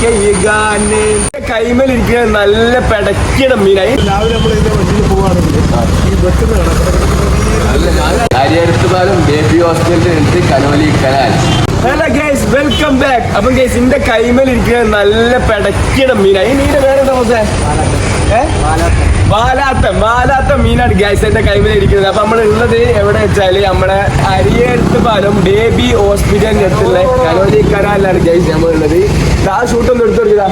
കൈകാന് കൈമലിരിക്കുന്ന നല്ല പെടക്കിട മീനായി രാവിലെ നമ്മൾ ഇതിന്റെ വണ്ടിയിൽ പോവാണെങ്കിൽ ഈ വെക്കുന്ന കാര്യടുത്തുപാലം ബേബി ഹോസ്പിറ്റലിൽ എടുത്ത് Conolly canal hello guys welcome back അപ്പം ഗൈസ് ഇന്റെ കൈമലിരിക്കുന്ന നല്ല പെടക്കിട മീനായി നീന്റെ പേരെന്താ മോസേ? വാലാത്ത വാലാത്ത മീനാണ് ഗ്യാസ് എന്റെ കൈമിൽ ഇരിക്കുന്നത്. അപ്പൊ നമ്മൾ ഉള്ളത് എവിടെ വെച്ചാൽ നമ്മുടെ അരിയെടുത്ത് പാലം ബേബി ഹോസ്പിറ്റലിന്റെ അടുത്തുള്ള കലോലി കനാലിലാണ് ഗ്യാസ് നമ്മൾ ഉള്ളത്. ആ ഷൂട്ടൊന്നും ഒന്ന് എടുത്തു കൊടുക്കുക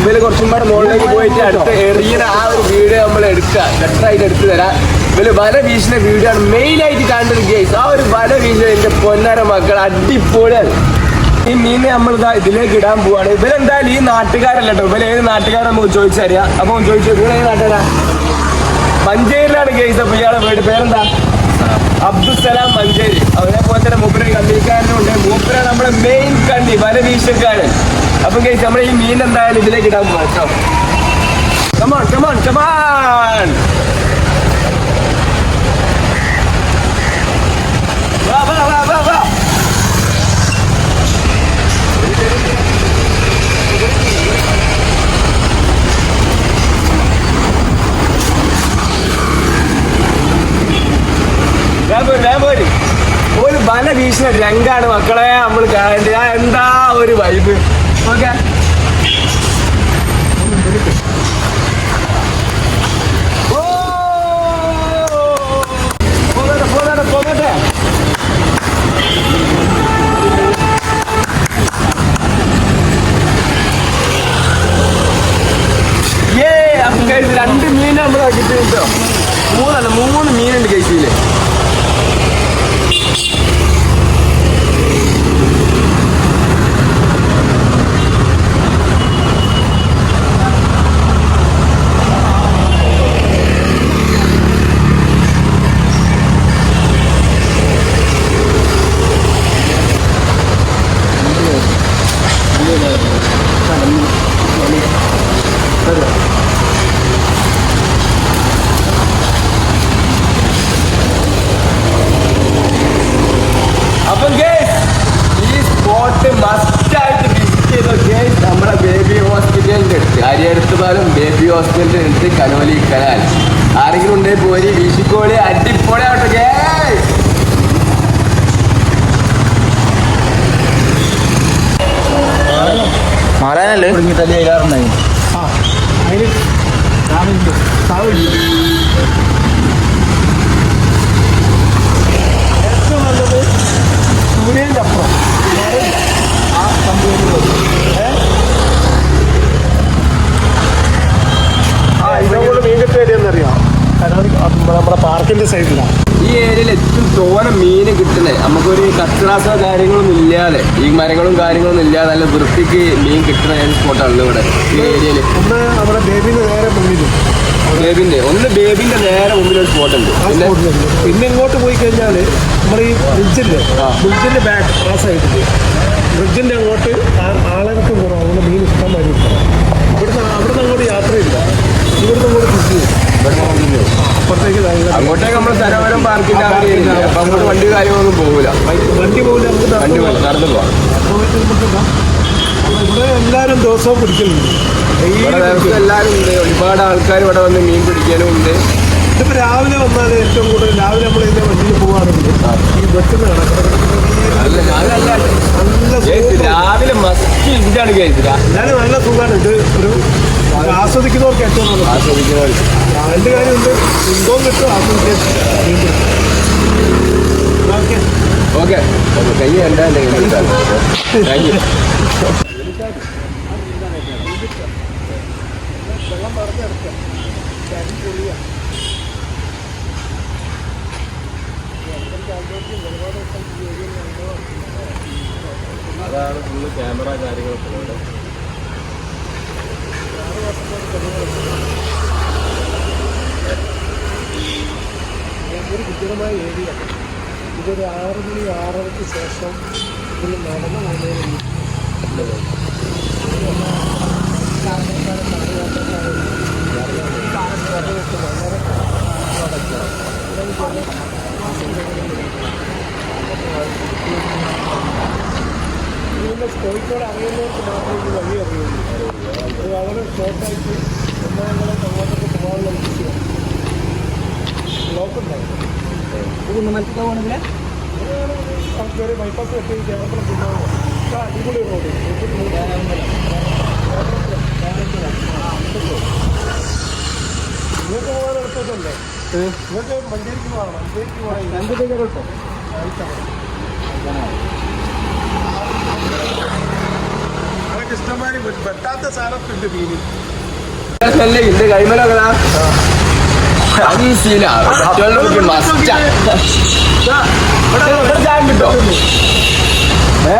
ഇവർ കുറച്ചും കൂടെ മുകളിലേക്ക് പോയിട്ട് അടുത്ത് എറിയുന്ന ആ ഒരു വീഡിയോ നമ്മൾ എടുക്കുക. ബെറ്ററായിട്ട് എടുത്തു തരാം. ഇവർ വല വീശുന്ന വീഡിയോ ആണ് മെയിൻ ആയിട്ട് ഗൈസ് ആ ഒരു വല വീശുന്ന എന്റെ പൊന്നര മക്കൾ അടിപൊളിയാണ്. ഈ മീനെ നമ്മൾ ഇതാ ഇതിലേക്ക് ഇടാൻ പോവാണ്. ഇവരെന്തായാലും ഈ നാട്ടുകാരല്ല ഇവർ ഏത് നാട്ടുകാരെ നമുക്ക് ചോദിച്ചറിയാം. അപ്പൊ ചോദിച്ചു ഇവരെ നാട്ടുകാരാ? മഞ്ചേരിയിലാണ് കേസ് അപ്പൊ ഇയാളെ വീട് പേരെന്താ? അബ്ദുസലാം മഞ്ചേരി. അവനെ പോലെ തന്നെ മൂപ്പര് കണ്ണിക്കാരനുണ്ട് മൂപ്പര നമ്മുടെ മെയിൻ കണ്ടി വല വീശക്കാരൻ അപ്പൊ കേസ് നമ്മൾ ഈ മീൻ എന്തായാലും ഇതിലേക്ക് ഇടാൻ പോവാം കേട്ടോ. വാ വാ വാ വാ ഞാൻ പോയി, ഞാൻ പോയി. ഒരു ബല രംഗാണ് മക്കളെ. നമ്മൾ കാണേണ്ടത് ആ എന്താ ഒരു വൈബ് ഓക്കെ. രണ്ട് മീൻ നമ്മൾ കിട്ടിയിട്ടോ മൂന്നല്ല മൂന്ന് മീനുണ്ട് കഴിച്ചില്ലേ അപ്പം ഗേസ് ഈ സ്പോട്ട് മസ്റ്റ് ആയിട്ട് വിസിറ്റ് ചെയ്ത ഗേസ് നമ്മുടെ ബേബി ഹോസ്പിറ്റലിന്റെ അടുത്ത് കാര്യടുത്തുപാലം ബേബി ഹോസ്പിറ്റലിൽ എടുത്ത് കനോലി കനാൽ ആരെങ്കിലും ഉണ്ടെങ്കിൽ പോരി വീശിക്കോളി അടിപ്പൊളി ആവട്ടെ. മാറാനല്ലേ? തലി കയറാറുണ്ടായി ആ അതിന് രാവിലെ താവില്ല ഏറ്റവും നല്ലത് സൂര്യന്റെ അപ്പുറം മരമില്ല. ആ സംഭവം ആ ഇതേപോലെ മീൻ കിട്ടിയ ഏരിയ എന്നറിയാം കനാലി നമ്മുടെ പാർക്കിന്റെ സൈഡിലാണ് ഈ ഏരിയയിൽ ഏറ്റവും തോനെ മീൻ കിട്ടുന്നത് നമുക്കൊരു കച്ചറാസോ കാര്യങ്ങളൊന്നും ഇല്ലാതെ ഈ മരങ്ങളും കാര്യങ്ങളൊന്നും ഇല്ലാതെ നല്ല വൃത്തിക്ക് മീൻ കിട്ടുന്ന സ്പോട്ടാണ് ഇവിടെ ഈ ഏരിയയിൽ ഒന്ന് നമ്മുടെ ബേബിന്റെ നേരെ മുന്നിലും. ബേബിന്റെ ഒന്ന് ബേബിന്റെ നേരെ മുമ്പിൽ ഒരു സ്പോട്ട് ഉണ്ട്. പിന്നെ പിന്നെ ഇങ്ങോട്ട് പോയി കഴിഞ്ഞാൽ നമ്മുടെ ഈ ബ്രിഡ്ജിന്റെ. ബ്രിഡ്ജിന്റെ ബാക്ക് ആ സൈഡിൽ ബ്രിഡ്ജിന്റെ അങ്ങോട്ട് ആളുകൾക്ക് കുറവാണ് മീൻ ഇഷ്ടം വരും. ഇവിടുന്ന് അവിടുന്ന് അങ്ങോട്ട് യാത്രയില്ല ഇവിടുന്ന് അങ്ങോട്ട് തിരിച്ചു അപ്പുറത്തേക്ക് അങ്ങോട്ടേക്ക് നമ്മൾ സ്ഥലപരം പാർക്കിന്റെ അപ്പൊ അങ്ങോട്ട് വണ്ടി കാര്യങ്ങളൊന്നും പോകില്ല വണ്ടി പോകില്ല വണ്ടി നടന്നു പോവാം. ഇവിടെ എല്ലാവരും ദിവസവും പിടിക്കുന്നുണ്ട് എല്ലാവരും ഉണ്ട്. ഒരുപാട് ആൾക്കാർ ഇവിടെ വന്ന് മീൻ പിടിക്കാനും ഉണ്ട്. ഇതിപ്പോ രാവിലെ വന്നാൽ ഏറ്റവും കൂടുതൽ. രാവിലെ നമ്മൾ ഇതിന്റെ വണ്ടിയിൽ പോകാറുണ്ട് ഈ വെക്കുന്ന നല്ല. രാവിലെ മസ്റ്റ് ഇതാണ് കേസ് എന്നാലും നല്ല സുഖമാണ് ഇത് ഒരു ആസ്വദിക്കുന്നവർക്ക് ഏറ്റവും നല്ലത്. ആസ്വദിക്കുന്നവർക്ക് രണ്ട് കാര്യമുണ്ട്. ഇൻകവും കിട്ടും ആസ്വദിക്കാൻ ഓക്കെ കൈ എന്തായാലും താങ്ക് യു അതാണ് ഫുള്ള് ക്യാമറ കാര്യങ്ങളൊക്കെ ഇവിടെ ഒരു വിജയമായ ഏരിയ. ഇതൊരു ആറ് മണി ആറരയ്ക്ക് ശേഷം ഇതിൽ നടന്നു കോഴിക്കോട് അറിയുന്നവർക്ക് മാത്രമേ ഇത് വഴി അറിയുള്ളൂ ഷോർട്ടായിട്ട് ഒന്നാമങ്ങളെ അങ്ങോട്ടൊക്കെ പോകാനുള്ള വിഷയമാണ് ബ്ലോക്ക് ഉണ്ടാവും വേറെ ബൈപ്പാസ് കെട്ടി കേരളത്തിൽ പിന്നാണ് അടിപൊളി റോഡ്. നിങ്ങൾക്ക് പോകാൻ എളുപ്പമല്ലേ നിങ്ങൾക്ക് മഞ്ചേരിക്ക് പോകണം. മഞ്ചേരിക്ക് പോകണം. അതൊക്കെ ഇഷ്ടംമാതിരി വെട്ടാത്ത സാധനത്തുണ്ട് മീന് സ്മെല്ല് ഇന്റെ കൈമലൊക്കെ മസ്റ്റാ കിട്ടോ ഏ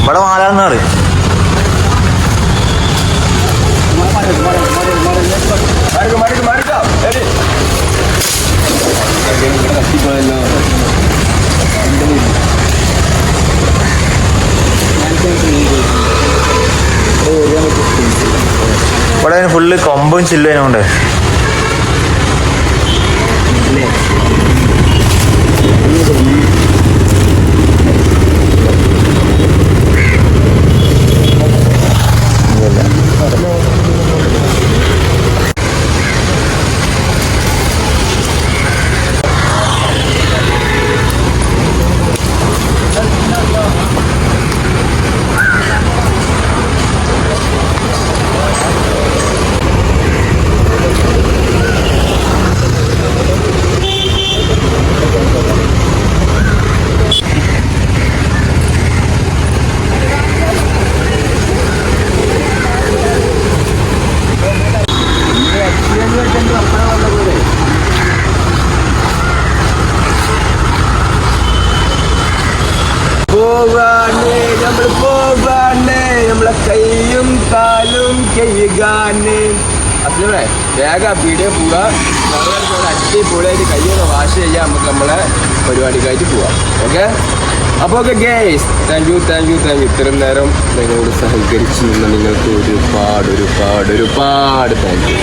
ഇവിടെ മാലാൻ എന്ന് പറയും ഫുള്ള് കൊമ്പും ചില്ലും ഉണ്ട് അസലേ വേഗം പീടിയ പോവുക. അടിപൊളിയായിട്ട് കൈയൊക്കെ വാഷ് ചെയ്യാൻ നമുക്ക് നമ്മളെ പരിപാടിക്കായിട്ട് പോവാം. ഓക്കെ അപ്പോൾ okay guys thank you thank you thank you ഇത്രയും നേരം നിങ്ങളോട് സഹകരിച്ചു നിന്ന് നിങ്ങൾക്ക് ഒരുപാട് ഒരുപാട് ഒരുപാട് താങ്ക് യു